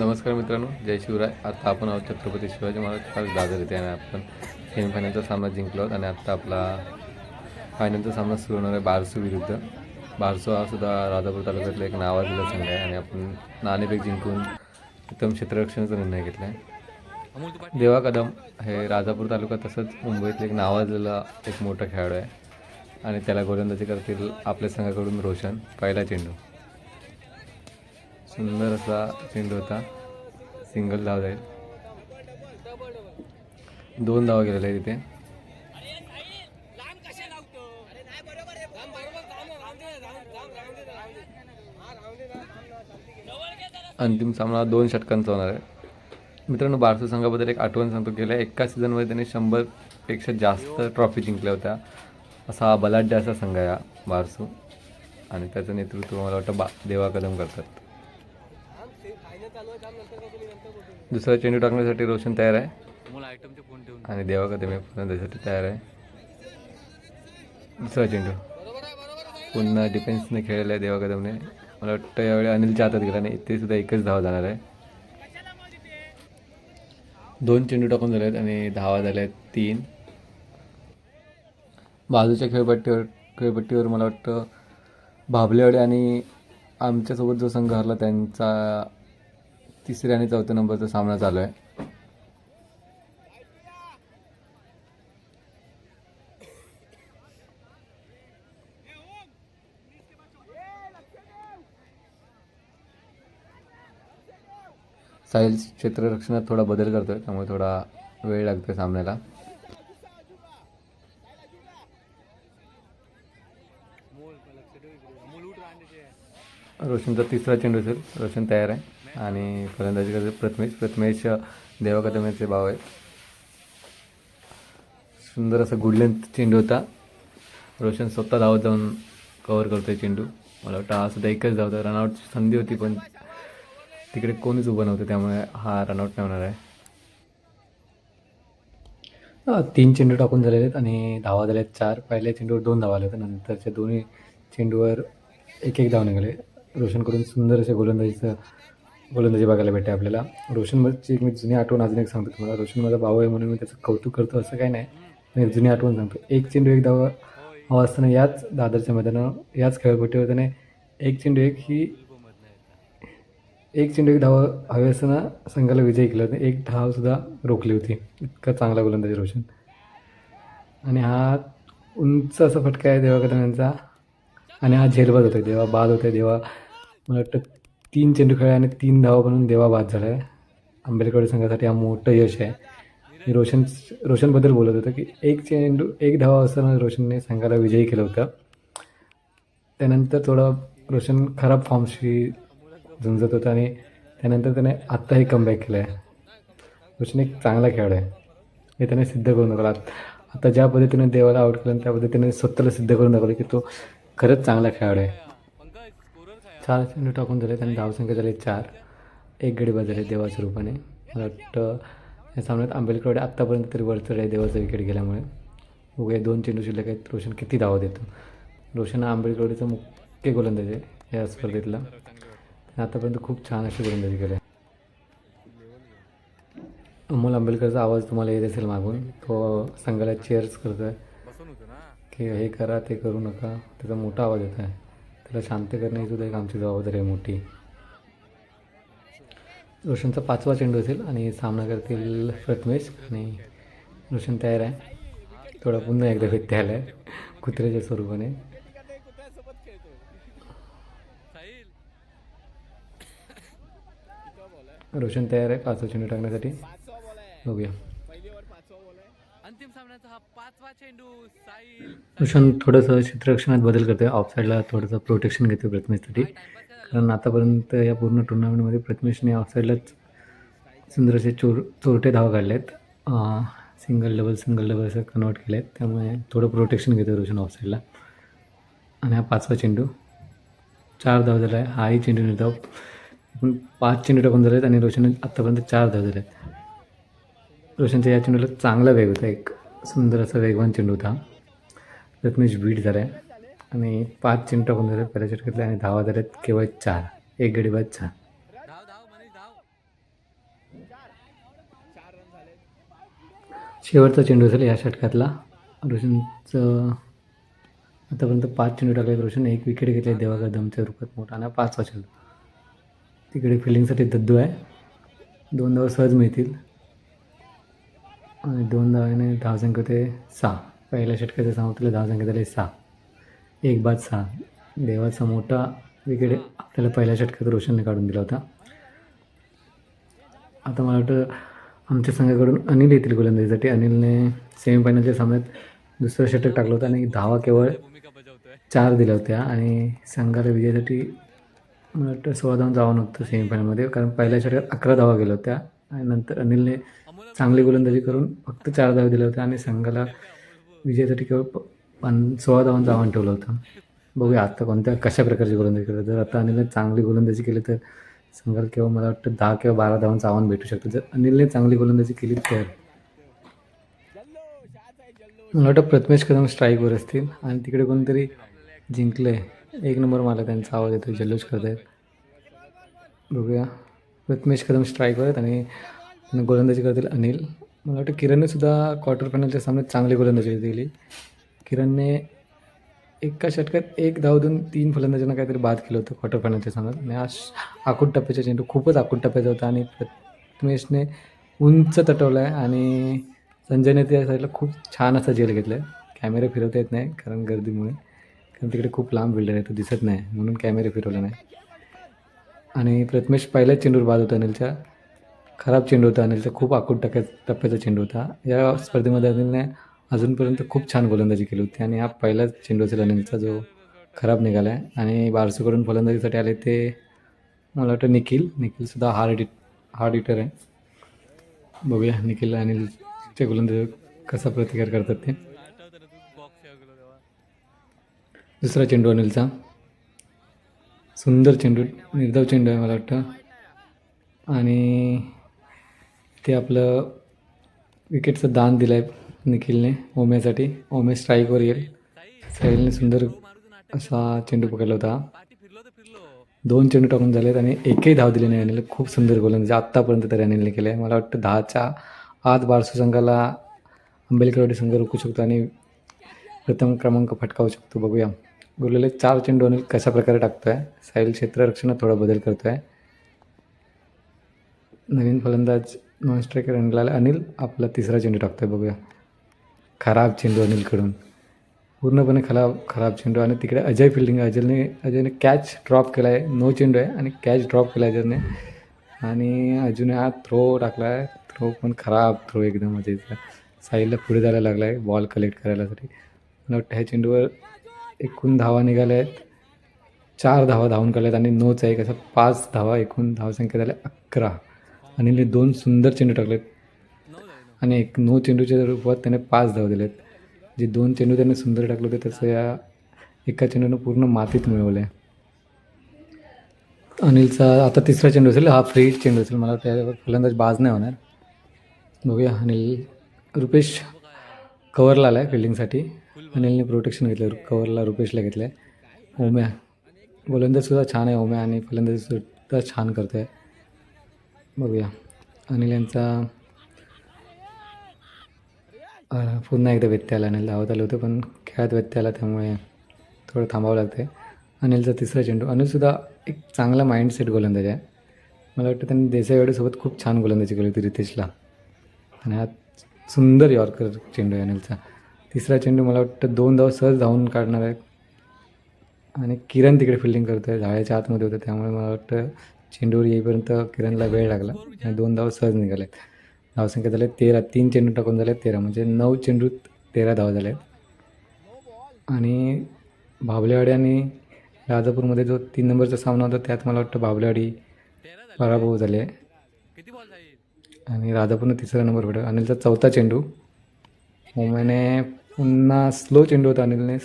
नमस्कार मित्रांनो जय शिवराय. आता आपण आहोत छत्रपती शिवाजी महाराज दादर येते आणि आपण सेमीफायनलचा सामना जिंकलो आहोत आणि आत्ता आपला फायनलचा सामना सुरू होणार आहे बारसू विरुद्ध. बारसू हा सुद्धा राजापूर तालुक्यातला एक नावाजलेला संघ आहे आणि आपण नाणेफेक जिंकून उत्तम क्षेत्ररक्षणाचा निर्णय घेतला आहे देवा कदम हे राजापूर तालुका तसंच मुंबईतलं एक नावाजलेला एक मोठा खेळाडू आहे. आणि त्याला गोलंदाजी करतील आपल्या संघाकडून रोशन पहिला चेंडू. सुंदर असा चेंडू होता. सिंगल धाव जाईल. दोन धावा गेलेला आहे तिथे अंतिम सामना दोन षटकांचा होणार आहे. मित्रांनो बारसू संघाबद्दल एक आठवण सांगतो गेल्या एका सीझनमध्ये त्यांनी शंभरपेक्षा जास्त ट्रॉफी जिंकल्या होत्या. असा हा बलाढ्य असा संघ आहे हा बारसू. आणि त्याचं नेतृत्व मला वाटतं बा देवा कदम करतात. दुसरा चेंडू टाकण्यासाठी रोशन तयार आहे. आणि देवा कदम हे फलंदाजीसाठी तयार आहे. दुसरा चेंडू. पुन्हा डिफेन्सने खेळलेला आहे देवा कदमने मला वाटतं यावेळी अनिलच्या हातात गेला नाही. इथे सुद्धा एकच धावा जाणार आहे. दोन चेंडू टाकून झाले आहेत आणि धावा झाल्या आहेत तीन. बाजूच्या खेळपट्टीवर खेळपट्टीवर मला वाटतं भाबलेवाडी आणि आमच्यासोबत जो संघ हरला त्यांचा तिसऱ्या आणि चौथ्या नंबरचा सामना चालू आहे. साहिल क्षेत्ररक्षणात थोडा बदल करतोय त्यामुळे थोडा वेळ लागतोय सामन्याला. रोशनचा तिसरा चेंडू असेल. रोशन तयार आहे. आणि फलंदाजी करते प्रथमेश. प्रथमेश देवा कदमेचे भाव आहेत. सुंदर असा गुडलेंथ चेंडू होता. रोशन स्वतः धावत जाऊन कवर करतोय चेंडू. मला वाटतं हा सुद्धा एकच धावतो रनआउटची संधी होती पण तिकडे कोणीच उभं नव्हतं. त्यामुळे हा रनआउट नाही होणार आहे. तीन चेंडू टाकून झालेले आहेत आणि धावा झाल्या आहेत चार. पहिल्या चेंडूवर दोन धावा आल्या होत्या नंतरच्या दोन्ही चेंडूवर एक एक धाव निघाले. रोशनकडून सुंदर असे गोलंदाजीचं गोलंदाजी बघायला भेटते आपल्याला. रोशनची एक मी जुनी आठवण अजून एक सांगतो तुम्हाला. रोशन माझा भाऊ आहे म्हणून मी त्याचं कौतुक करतो असं काही नाही. मी एक जुनी आठवण सांगतो. एक चेंडू एक धाव हवा असताना याच दादरच्या मैदानावर याच खेळपट्टीवर त्याने एक चेंडू एक ही एक चेंडू एक धाव हवे असताना संघाला विजय केला होता. एक धावसुद्धा रोखली होती. इतका चांगला गोलंदाजी रोशन. आणि हा उंच असा फटका आहे देवा कदम यांचा आणि हा झेलबाद होता देवा बाद होते देवा मला वाटतं तीन चेंडू खेळले आणि तीन धावा बनवून देवा बाद झाला आहे आंबेडकर संघासाठी हा मोठं यश आहे. मी रोशन रोशनबद्दल बोलत होतो की एक चेंडू एक धावा असताना रोशनने संघाला विजयी केलं होतं. त्यानंतर थोडं रोशन खराब फॉर्मशी झुंजत होता आणि त्यानंतर त्याने आत्ताही कमबॅक केलं आहे रोशन एक चांगला खेळाडू आहे. हे त्याने सिद्ध करून दाखवलं. आता ज्या पद्धतीने देवाला आउट केलं त्या पद्धतीने स्वतःला सिद्ध करून दाखवलं की तो खरंच चांगला खेळाडू आहे. चार चेंडू टाकून झाले आणि धावसंख्या झाली चार. एक गडी बाद झाले देवाच्या रूपाने. मला वाटतं या सामन्यात आंबेडकर आत्तापर्यंत तरी वरचढ आहे देवाचा विकेट गेल्यामुळे. उगे दोन चेंडू शिल्लक आहेत. रोशन किती धाव देतो रोशन हा मुख्य गोलंदाज आहे या स्पर्धेतला. आतापर्यंत खूप छान अशी गोलंदाजी केली आहे अमोल आंबेडकरचा आवाज तुम्हाला येत असेल मागून तो संघाला चेअर्स करतो आहे की हे करा ते करू नका. त्याचा मोठा आवाज येत आहे त्याला शांत करणे सुद्धा एक आमची जबाबदारी आहे मोठी. रोशनचा पाचवा चेंडू असेल आणि सामना करतील प्रथमेश आणि रोशन तयार आहे. थोडा पुन्हा एकदा व्यत्यय आला आहे कुत्र्याच्या स्वरूपाने साहिल रोशन तयार आहे पाचवा चेंडू टाकण्यासाठी. बघूया. अंतिम सामन्याचा हा पाचवा चेंडू साहिल रोशन थोडंसं क्षेत्ररक्षणात बदल करतोय ऑफसाईडला थोडंसं प्रोटेक्शन घेतो प्रथमेशसाठी. कारण आतापर्यंत या पूर्ण टुर्नामेंटमध्ये प्रथमेशने ऑफसाईडलाच सुंदर असे चोर चोरटे धावा काढले आहेत सिंगल डबल सिंगल डबल असं कन्वर्ट केले आहेत त्यामुळे थोडं प्रोटेक्शन घेतो रोशन ऑफसाईडला आणि हा पाचवा चेंडू. चार धाव झाला आहे हाही चेंडू निर्धाव. पण पाच चेंडू टाकून झाले आहेत आणि रोशन आत्तापर्यंत चार धाव झाले आहेत रोशनच्या या चेंडूला चांगला वेग होता एक सुंदर असा वेगवान चेंडू होता. रत्नेश बीट झाला आहे आणि पाच चेंडू टाकून झाले पहिल्या षटकातले आणि धावा आहेत केवळ चार. एक गडी बाद चार. धाव धाव शेवटचा चेंडू असेल या षटकातला. रोशनचं आतापर्यंत पाच चेंडू टाकले. रोशन एक विकेट घेतले देवा दमच्या रूपात मोठा आणि पाचवा चेंडू तिकडे फिल्डिंगसाठी दद्दू आहे. दोन धावा सहज मिळतील. आणि दोन धावाने धावसंख्या होते सहा. पहिल्या षटकाच्या समाप्तीला धावसंख्या झाली सहा. एक बाद सहा. देवाचा मोठा विकेट आपल्याला पहिल्या षटकात रोशनने काढून दिला होता. आता मला वाटतं आमच्या संघाकडून अनिल येतील गोलंदाजीसाठी. अनिलने सेमीफायनलच्या सामन्यात दुसरं षटक टाकलं होतं आणि धावा केवळ चार दिल्या होत्या. आणि संघाला विजयासाठी मला वाटतं सोळा धावून जावं नव्हतं सेमीफायनलमध्ये कारण पहिल्या षटकात अकरा धावा गेल्या होत्या. आणि नंतर अनिलने चांगली गोलंदाजी करून फक्त चार धावा दिल्या होत्या आणि संघाला विजयासाठी केवळ प- सोळा धावांचं आव्हान ठेवलं होतं. बघूया आता कोणत्या कशा प्रकारची गोलंदाजी करतात. जर आता अनिलने चांगली गोलंदाजी केली तर संघाला केवळ मला वाटतं दहा किंवा बारा धावांचं आव्हान भेटू शकतं. जर अनिलने चांगली गोलंदाजी केली तर. मला वाटतं प्रथमेश कदम स्ट्राईकवर असतील. आणि तिकडे कोणतरी जिंकलं आहे एक नंबर मला त्यांचा आवाज येतो जल्लोष करत आहेत बघूया. प्रथमेश कदम स्ट्राईकवर आहेत आणि गोलंदाजी करतील अनिल. मला वाटतं किरणने सुद्धा क्वार्टर फायनलच्या सामन्यात चांगली गोलंदाजी दिली किरणने एका षटकात एक धाव देऊन तीन फलंदाजांना काहीतरी बाद केलं होतं क्वार्टर फायनलच्या सामन्यात. आणि हा आखूट टप्प्याचा चेंडू खूपच आकूट टप्प्याचा होता आणि प्रथमेशने उंच तटवला आहे आणि संजयने त्या साईडला खूप छान असा जेल घेतला आहे कॅमेरे फिरवता येत नाही कारण गर्दीमुळे. कारण तिकडे खूप लांब बिल्डर आहे तो दिसत नाही. म्हणून कॅमेरे फिरवला नाही. आणि प्रथमेश पहिल्याच चेंडूवर बाद होता अनिलच्या खराब चेंडू होता अनिलचा. खूप आखूड टक्क्या टप्प्याचा चेंडू होता. या स्पर्धेमध्ये अनिलने अजूनपर्यंत खूप छान गोलंदाजी केली होती. आणि हा पहिलाच चेंडू असेल अनिलचा जो खराब निघाला आहे आणि बारसूकडून फलंदाजीसाठी आले ते मला वाटतं निखिल. निखिलसुद्धा हार्ड इट हार्ड इटर आहे. बघूया निखिल अनिलच्या गोलंदाजी कसा प्रतिकार करतात ते आठवतं ना तू बॉक्स गेलो तेव्हा दुसरा चेंडू अनिलचा. सुंदर चेंडू निर्धाव चेंडू आहे मला वाटतं. आणि ते आपलं विकेटचं दान दिलं आहे निखिलने ओम्यासाठी. ओमे स्ट्राईकवर येईल. साहिलने सुंदर असा चेंडू पकडला होता. दोन चेंडू टाकून झालेत आणि एकही धाव दिले नाही अनिल खूप सुंदर गोलंदाजी म्हणजे आत्तापर्यंत तरी अनिलने केलं आहे मला वाटतं दहाच्या आत बारसू संघाला आंबेलकरवाडी संघ रोखू शकतो आणि प्रथम क्रमांक फटकावू शकतो. बघूया. उरलेले चार चेंडू अनिल कशा प्रकारे टाकतो आहे साहिल क्षेत्ररक्षणात थोडा बदल करतो आहे नवीन फलंदाज नॉन स्ट्रायकर अनिल अनिल आपला तिसरा चेंडू टाकतो आहे बघूया. खराब चेंडू अनिलकडून. पूर्णपणे खराब खराब चेंडू आणि तिकडे अजय फिल्डिंग अजयने अजयने कॅच ड्रॉप केला आहे नो चेंडू आहे आणि कॅच ड्रॉप केला आहे अजयने. आणि अजून हा थ्रो टाकला आहे थ्रो पण खराब थ्रो एकदम अजयचा. साईडला पुढे जायला लागला आहे बॉल कलेक्ट करायलासाठी मला वाटतं ह्या चेंडूवर एकूण धावा निघाल्या आहेत चार धावा धावून काढल्यात आणि नोच आहे कसं पाच धावा एकूण धावसंख्या झाल्या अकरा. अनिलने दोन सुंदर चेंडू टाकलेत. आणि एक नो चेंडूच्या रूपात त्याने पाच धाव दिलेत. जे दोन चेंडू त्याने सुंदर टाकले होते तसं या एका चेंडूनं पूर्ण मातीत मिळवलं. आहे अनिलचा आता तिसरा चेंडू असेल हा फ्री चेंडू असेल. मला त्यावर फलंदाज बाज नाही होणार. बघूया अनिल रुपेश कवरला आला आहे फिल्डिंगसाठी अनिलने प्रोटेक्शन घेतलं कवरला रुपेशला घेतलं आहे ओम्या गोलंदाजसुद्धा छान आहे ओम्या आणि फलंदाजीसुद्धा छान करतो आहे बघूया. अनिल यांचा पुन्हा एकदा व्यत्यय आला. अनिल धावत आले होते पण खेळात व्यत्यय आला त्यामुळे थोडं थांबावं लागतं आहे अनिलचा तिसरा चेंडू. अनिलसुद्धा एक चांगला माइंडसेट गोलंदाज आहे. मला वाटतं त्यांनी देसाईवाडीसोबत खूप छान गोलंदाजी केली होती रितेशला. आणि हा सुंदर यॉर्कर चेंडू आहे अनिलचा. तिसरा चेंडू मला वाटतं दोन धाव सहज धावून काढणार आहेत. आणि किरण तिकडे फिल्डिंग करतो आहे झाळ्याच्या आतमध्ये होतं त्यामुळे मला वाटतं चेंडूवर येईपर्यंत किरणला वेळ लागला. आणि दोन धाव सहज निघाले धावसंख्या झाले तेरा तीन चेंडू टाकून झाले तेरा म्हणजे नऊ चेंडूत तेरा धाव झाले आहेत आणि भाबलेवाडी आणि राजापूरमध्ये जो तीन नंबरचा सामना होता त्यात मला वाटतं भाबलेवाडी पराभव झाले. आणि राजापूरनं तिसरा नंबर भेटला अनिलचा चौथा चेंडू ओम्याने पुन्हा स्लो चेंडू होता अनिलने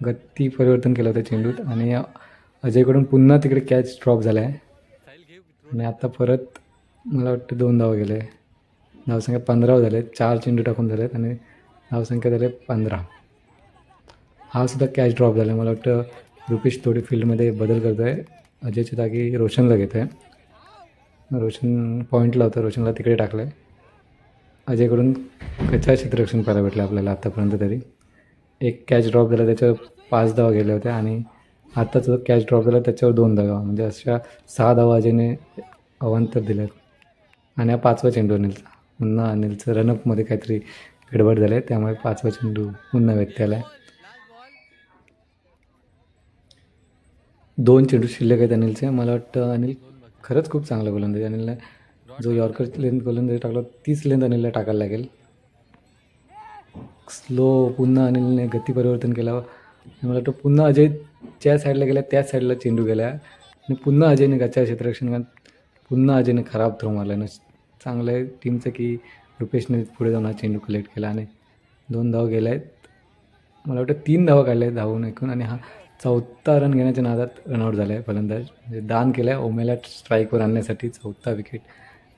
गती परिवर्तन केलं होतं चेंडूत आणि अजयकडून पुन्हा तिकडे कॅच ड्रॉप झाला आहे आणि आता परत मला वाटतं दोन धाव गेले. धावसंख्या पंधरा झाले चार चेंडू टाकून झालेत आणि धावसंख्या झाले पंधरा. हा सुद्धा कॅच ड्रॉप झाला मला वाटतं रुपेश थोडी फील्डमध्ये बदल करतो आहे अजयच्या जागी रोशनला घेतो आहे रोशन पॉईंटला होतं रोशनला तिकडे टाकलं आहे अजयकडून कच्चा क्षेत्ररक्षण करायला भेटलं आपल्याला आत्तापर्यंत तरी. एक कॅच ड्रॉप झाला त्याच्यावर पाच धावा गेल्या होत्या आणि आत्ताच कॅच ड्रॉप झाला त्याच्यावर दोन धावा म्हणजे अशा सहा धावा अजयने अवांतर दिल्यात. आणि हा पाचवा चेंडू अनिलचा. पुन्हा अनिलचं रनअपमध्ये काहीतरी गडबड झाली आहे त्यामुळे पाचवा चेंडू पुन्हा व्यक्ती आहे दोन चेंडू शिल्लक आहेत अनिलचे. मला वाटतं अनिल खरंच खूप चांगला गोलंदाज अनिलला जो यॉर्कर लेंथ गोलंदाजी टाकला तीच लेंथ अनिलला टाकायला लागेल. स्लो पुन्हा अनिलने गती परिवर्तन केलं. मला वाटतं पुन्हा अजय ज्या साईडला गेल्या त्याच साईडला चेंडू गेला आणि पुन्हा अजयने गच्चा क्षेत्ररक्षण पुन्हा अजयने खराब थ्रो मारला. आणि चांगलं आहे टीमचं की रुपेशने पुढे जाऊन हा चेंडू कलेक्ट केला. आणि दोन धाव गेल्या आहेत मला वाटतं तीन धावा काढल्या आहेत धावून ऐकून आणि हा चौथा रन घेण्याच्या नादात रनआउट झाला आहे फलंदाज. म्हणजे दान केलं आहे ओमेला स्ट्राईकवर आणण्यासाठी चौथा विकेट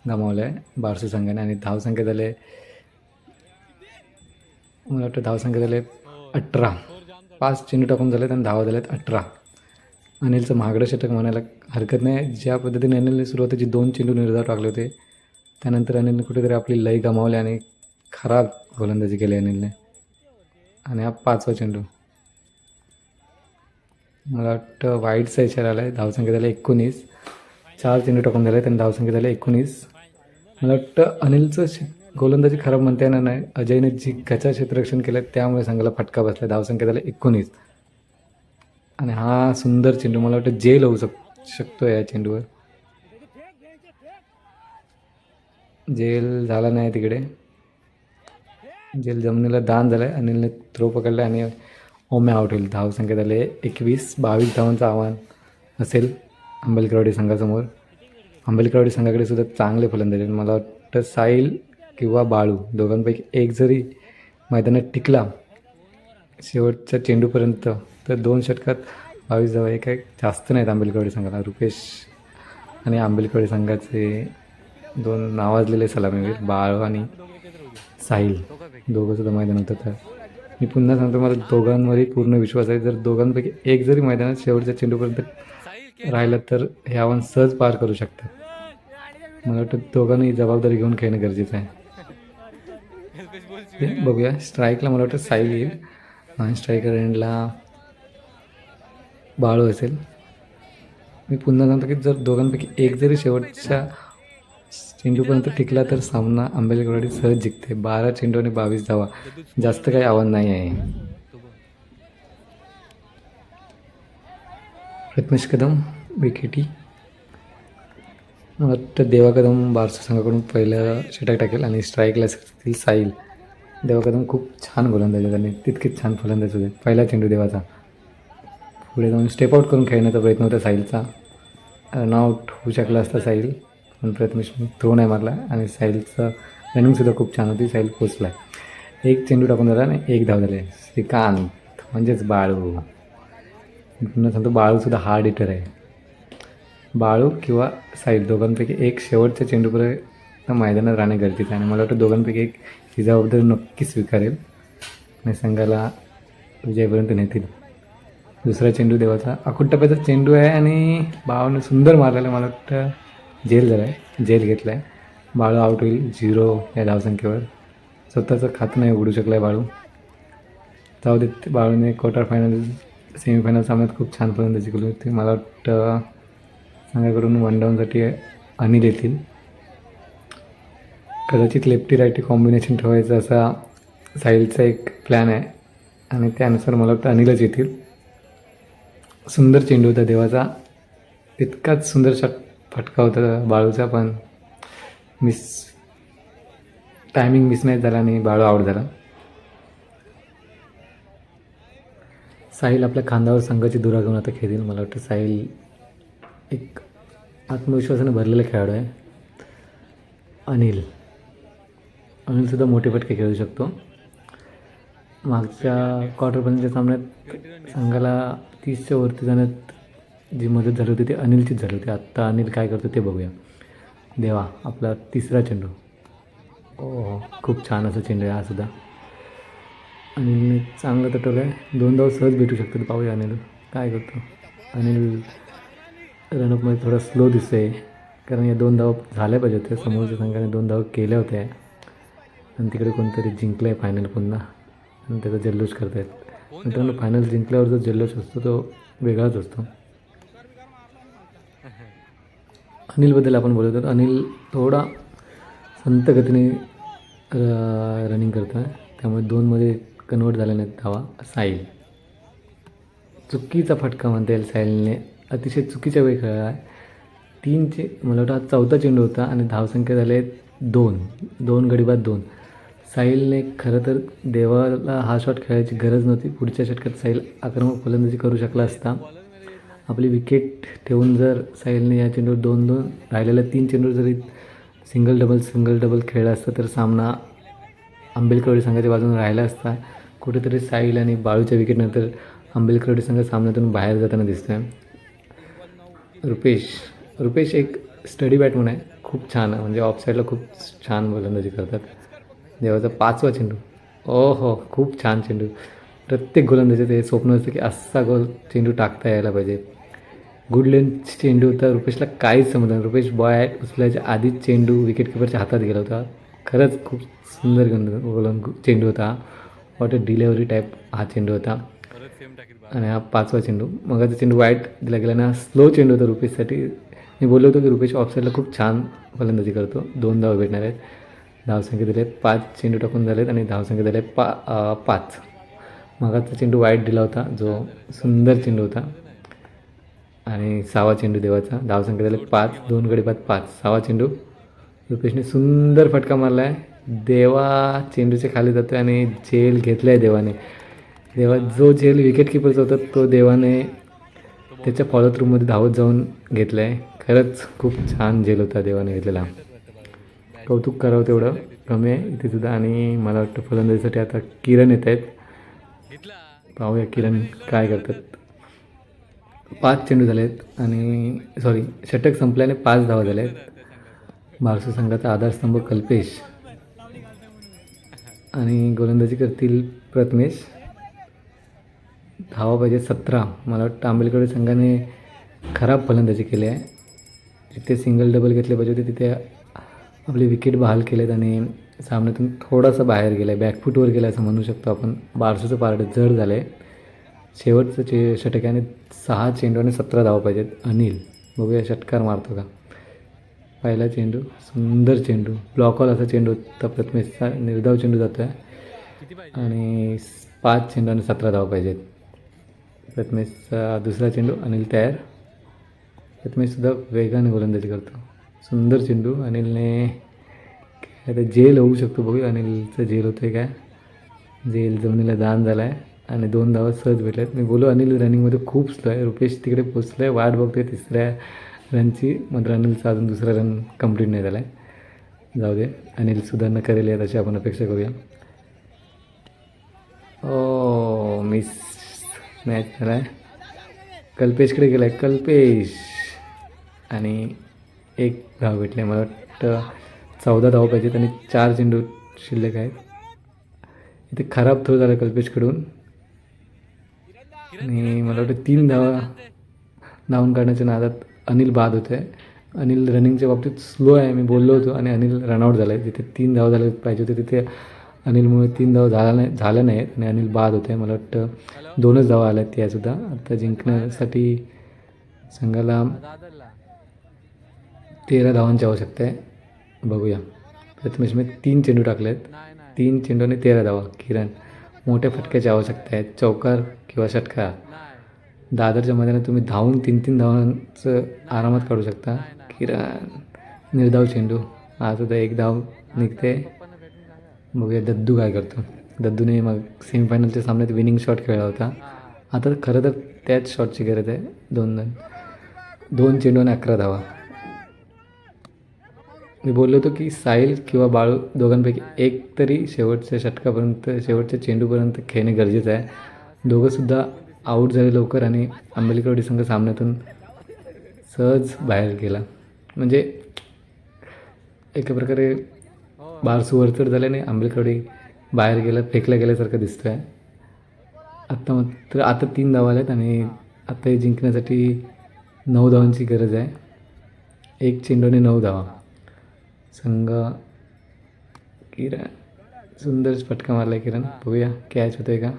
गमावलं आहे बारसू संघाने आणि धावसंख्या झाले मला वाटतं धावसंख्या झाले अठरा. पाच चेंडू टाकून झाले आणि धावा झाल्यात अठरा. अनिलचं महागडं षटक म्हणायला हरकत नाही. ज्या पद्धतीने अनिलने सुरुवातीचे दोन चेंडू निर्धाव टाकले होते त्यानंतर अनिलने कुठेतरी आपली लय गमावली आणि खराब गोलंदाजी केली अनिलने. आणि हा पाचवा चेंडू. मला वाटतं वाईटचा इशारा आला आहे धावसंख्या झाला एकोणीस. चार चेंडू टाकून झाले त्यांनी धावसंख्या झाली एकोणीस. मला वाटतं अनिलचं शे गोलंदाजी खराब म्हणता येणार नाही. अजयने जी गचा क्षेत्ररक्षण केलं त्यामुळे संघाला फटका बसला. धावसंख्या झाला एकोणीस. आणि हा सुंदर चेंडू मला वाटतं जेल होऊ शक शकतो या चेंडूवर. जेल झाला नाही तिकडे. जेल जमिनीला दान झालं आहे अनिलने थ्रो पकडला आणि ओम्या आउट होईल. धावसंख्या झाले एकवीस बावीस धावांचं आव्हान असेल आंबेलकरवाडी संघासमोर. आंबेलकरवाडी संघाकडे सुद्धा चांगले फलंदाज आहेत. मला वाटतं साईल किंवा बाळू दोघांपैकी एक जरी मैदानात टिकला शेवटच्या चेंडूपर्यंत तर दोन षटकात बावीस धावा हे काय जास्त नाहीत आंबेलकरवाडी संघाला. रुपेश आणि आंबेलकरवाडी संघाचे दोन नावाजलेले सलामीवीर बाळू आणि साहिल. दोघं सुद्धा मैदानात होतात मी पुन्हा सांगतो मला दोघांवरही पूर्ण विश्वास आहे. जर दोघांपैकी एक जरी मैदानात शेवटच्या चेंडूपर्यंत राहिलं तर हे आव्हान सहज पार करू शकतात मला वाटतं दोघांनी जबाबदारी घेऊन खेळणं गरजेचं आहे. बघूया. स्ट्राईकला मला वाटतं साईल येईल. आणि स्ट्रायकर एंडला बाळू असेल. मी पुन्हा सांगतो की जर दोघांपैकी एक जरी शेवटच्या चेंडूपर्यंत टिकला तर सामना आंबेलकरवाडी सहज जिंकते. बारा चेंडू आणि बावीस धावा. जास्त काही आव्हान नाही आहे. प्रथमेश कदम विकेटी मला वाटतं देवा कदम बारसा संघाकडून पहिलं षटक टाकेल आणि स्ट्राईकला असतील साईल देवा कदम खूप छान गोलंदाज आहे त्यांनी. तितकेच छान फलंदाज होते. पहिला चेंडू देवाचा. पुढे जाऊन स्टेप आउट करून खेळण्याचा प्रयत्न होता साईलचा रनआउट होऊ शकला असता साहिल पण प्रथमेश थ्रो नाही मारला आणि साहिलचं रनिंगसुद्धा खूप छान होती. साहिल पोचला एक चेंडू टाकून झाला आणि एक धाव झाले. श्रीकांत म्हणजेच बाळू. मी पुन्हा सांगतो बाळूसुद्धा हार्ड इटर आहे. बाळू किंवा साईल दोघांपैकी एक शेवटच्या चेंडूपर्यंत मैदानात राहणे गरजेचं आहे. आणि मला वाटतं दोघांपैकी एक ही जबाबदारी नक्की स्वीकारेल. आणि संघाला विजयपर्यंत नेतील. दुसरा चेंडू देवाचा अकुट टप्प्याचा चेंडू आहे आणि बाळूने सुंदर मारलेला मला वाटतं जेल झाला आहे जेल घेतला आहे बाळू आउट होईल. झिरो या धावसंख्येवर. स्वतःचं खातं नाही उघडू शकलं आहे बाळू. जाऊ देत बाळूने क्वार्टर फायनल सेमीफायनल सामन्यात खूप छान पर्यंत जिंकले होते. मला वाटतं संघाकडून वन डाऊनसाठी अनिल येतील कदाचित लेफ्टी रायटी कॉम्बिनेशन ठेवायचं असा साहिलचा एक प्लॅन आहे. आणि त्यानुसार मला वाटतं अनिलच येतील. सुंदर चेंडू होता देवाचा. इतकाच सुंदर शॉट फटका होता बाळूचा पण मिस टायमिंग मिस नाही झाला आणि बाळू आउट झाला. साहिल आपल्या खांद्यावर संघाची दुरा घेऊन आता खेळतील मला वाटतं साहिल एक आत्मविश्वासाने भरलेला खेळाडू आहे. अनिल. अनिलसुद्धा मोठे फटके खेळू शकतो. मागच्या क्वार्टरपर्यंतच्या सामन्यात संघाला तीसच्या वरती जाण्यात जी मदत झाली होती ती अनिलचीच झाली होती. आत्ता अनिल काय करतो ते बघूया. देवा आपला तिसरा चेंडू. ओ खूप छान असा चेंडू आहे हा सुद्धा. अनिलने चांगलं तटवलं आहे दोन धाव सहज भेटू शकतात पाहूया अनिल. काय करतो? अनिल रनअपमध्ये थोडा स्लो दिसतोय. कारण या दोन धाव झाल्या पाहिजे होत्या. समोरच्या संघाने दोन धाव केल्या होत्या. आणि तिकडे कोणतरी जिंकलं आहे फायनल पुन्हा. आणि त्याचा जल्लोष करतायत. मित्रांनो फायनल जिंकल्यावर जो जल्लोष असतो तो वेगळाच असतो. अनिलबद्दल आपण बोलतो तर अनिल थोडा संत गतीने रनिंग करतो आहे त्यामुळे दोनमध्ये कन्वर्ट झाल्याने नाहीत धावा साईल चुकीचा फटका म्हणता येईल साहिलने. अतिशय चुकीच्या वेळी खेळला. आहे तीनचे मला वाटतं हा चौथा चेंडू होता आणि धावसंख्या झाले दोन. दोन गडीबात दोन. साहिलने खरं तर देवाला हा शॉट खेळायची गरज नव्हती. पुढच्या षटकात साहिल आक्रमक फलंदाजी करू शकला असता. आपली विकेट ठेवून जर साहिलने या चेंडूवर दोन दोन राहिलेल्या तीन चेंडूवर जरी सिंगल डबल सिंगल डबल खेळला असता तर सामना आंबेलकरवाडी संघाच्या बाजूने राहिला असता कुठेतरी साईल आणि बाळूच्या विकेटनंतर आंबेलकरवाडी संघ सामन्यातून बाहेर जाताना दिसतोय. रुपेश रुपेश एक स्टडी बॅटमन आहे खूप छान म्हणजे ऑफसाईडला खूप छान गोलंदाजी करतात. देवाचा पाचवा चेंडू. ओ हो खूप छान चेंडू. प्रत्येक गोलंदाजीचं हे स्वप्न असतं की असा गोल चेंडू टाकता यायला पाहिजे. गुड लेंथ चेंडू होता रुपेशला काहीच समजलं नाही. रुपेश बॉय उचलायच्या आधीच चेंडू विकेटकीपरच्या हातात गेला होता. खरंच खूप सुंदर गोलन चेंडू होता. वॉट अ डिलेवरी टाईप हा चेंडू होता. आणि हा पाचवा चेंडू. मगाचा चेंडू वाईट दिला गेला आणि हा स्लो चेंडू होता रुपेशसाठी. मी बोललो होतो की रुपेश ऑफसाईडला खूप छान फलंदाजी करतो. दोन धाव भेटणार आहेत. धावसंख्या दिले आहेत पाच चेंडू टाकून झालेत आणि धावसंख्या दिले पा पाच. मगाचा चेंडू वाईट दिला होता. जो सुंदर चेंडू होता. आणि सहावा चेंडू देवाचा. धावसंख्या दिले पाच. दोन गडी पाच पाच. सहावा चेंडू रुपेशने सुंदर फटका मारला आहे देवा चेंडूच्या खाली जातो आणि झेल घेतला आहे देवाने. देवा जो झेल विकेट किपरचा होता तो देवाने त्याच्या फॉलो थ्रूमध्ये धावत जाऊन घेतला आहे खरंच खूप छान झेल होता देवाने घेतलेला. कौतुक करावं तेवढं. कमी आहे इथे सुद्धा आणि मला वाटतं फलंदाजीसाठी आता किरण येत आहेत. पाहूया किरण काय करतात. पाच चेंडू झाले आहेत आणि सॉरी षटक संपल्याने पाच धावा झाल्या आहेत बारसू संघाचा आधारस्तंभ कल्पेश आणि गोलंदाजी करतील प्रथमेश. धावा पाहिजे सतरा. मला वाटतं आंबेलकडे संघाने खराब फलंदाजी केली आहे. जिथे सिंगल डबल घेतले पाहिजे होते तिथे आपले विकेट बहाल केलेत आणि सामन्यातून थोडासा बाहेर गेला आहे बॅकफूटवर गेला असं म्हणू शकतो आपण. बारसूचं पारडं जड झालं आहे शेवटचं चे षटक आणि सहा चेंडू आणि सतरा धावा पाहिजेत. अनिल बघूया षटकार मारतो का? पहिला चेंडू सुंदर चेंडू ब्लॉकॉल असा चेंडू होता प्रथमेशचा निर्धाव चेंडू जातो आहे आणि पाच चेंडू आणि सतरा धाव पाहिजेत. प्रथमेशचा दुसरा चेंडू अनिल तयार. प्रथमेशसुद्धा वेगाने गोलंदाजी करतो. सुंदर चेंडू अनिलने काय जेल होऊ शकतो बघूया अनिलचं जेल होतं आहे काय? जेल जमिनीला दान झाला आहे आणि दोन धावा सहज भेटल्यात. मी बोलो अनिल रनिंगमध्ये खूप स्लो आहे. रुपेश तिकडे पोचलो आहे वाट बघतोय तिसऱ्या रनची मात्र अनिलचा अजून दुसरा रन कंप्लीट नाही झाला आहे जाऊ दे. अनिल सुधारणा करेल यात अशी आपण अपेक्षा करूया. ओ मिस मॅच झाला आहे कल्पेशकडे गेला आहे कल्पेश! आणि एक धाव भेटले. मला वाटतं चौदा धाव पाहिजेत आणि चार चेंडू शिल्लक आहेत. इथे खराब थ्रो झाला कल्पेशकडून. आणि मला वाटतं तीन धावा धावून काढण्याच्या नादात अनिल बाद होत. आहे अनिल रनिंगच्या बाबतीत स्लो आहे. मी बोललो होतो आणि अनिल रनआउट झाला आहे तिथे तीन धाव झाले पाहिजे होते तिथे अनिलमुळे तीन धाव झाला नाही झाल्या नाहीत आणि अनिल बाद होते. आहे मला वाटतं दोनच धावा आल्या आहेत त्यासुद्धा आता जिंकण्यासाठी संघाला तेरा धावांची आवश्यकता आहे. बघूया. प्रथमेश मी तीन चेंडू टाकले आहेत तीन चेंडू आणि तेरा धावा. किरण मोठ्या फटक्याची आवश्यकता आहे. चौकार किंवा षटकार. दादरच्या मैदानात तुम्ही धावून तीन तीन धावांचं आरामात काढू शकता. किरण निर्धाव चेंडू. आज सुद्धा एक धाव निघते. बघूया दद्दू काय करतो. दद्दूने मग सेमीफायनलच्या सामन्यात विनिंग शॉट खेळला होता. आता खरं तर त्याच शॉटची गरज आहे. दोन दोन. दोन चेंडू आणि अकरा धावा. मी बोललो होतो की साहिल किंवा बाळू दोघांपैकी एक तरी शेवटच्या षटकापर्यंत शेवटच्या चेंडूपर्यंत खेळणे गरजेचं आहे. दोघंसुद्धा आऊट झाले लवकर आणि आंबेलकरवाडी संघ सामन्यातून सहज बाहेर गेला. म्हणजे एका प्रकारे हो बारसू वरचढ झाल्याने आंबेलकरवाडी बाहेर गेलं फेकल्या गेल्यासारखं दिसतं आहे आत्ता मात्र आता तीन धावा आल्यात आणि आता हे जिंकण्यासाठी नऊ धावांची गरज आहे. एक चेंडूने नऊ धावा. संघ किरण सुंदर फटका मारला किरण. बघूया कॅच होतोय का?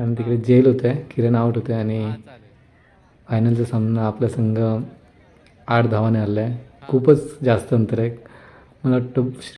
आणि तिकडे जेल होत आहे किरण आउट होते आणि फायनलचा सामना आपला संघ आठ धावाने हरला आहे खूपच जास्त अंतर आहे. मला वाटतं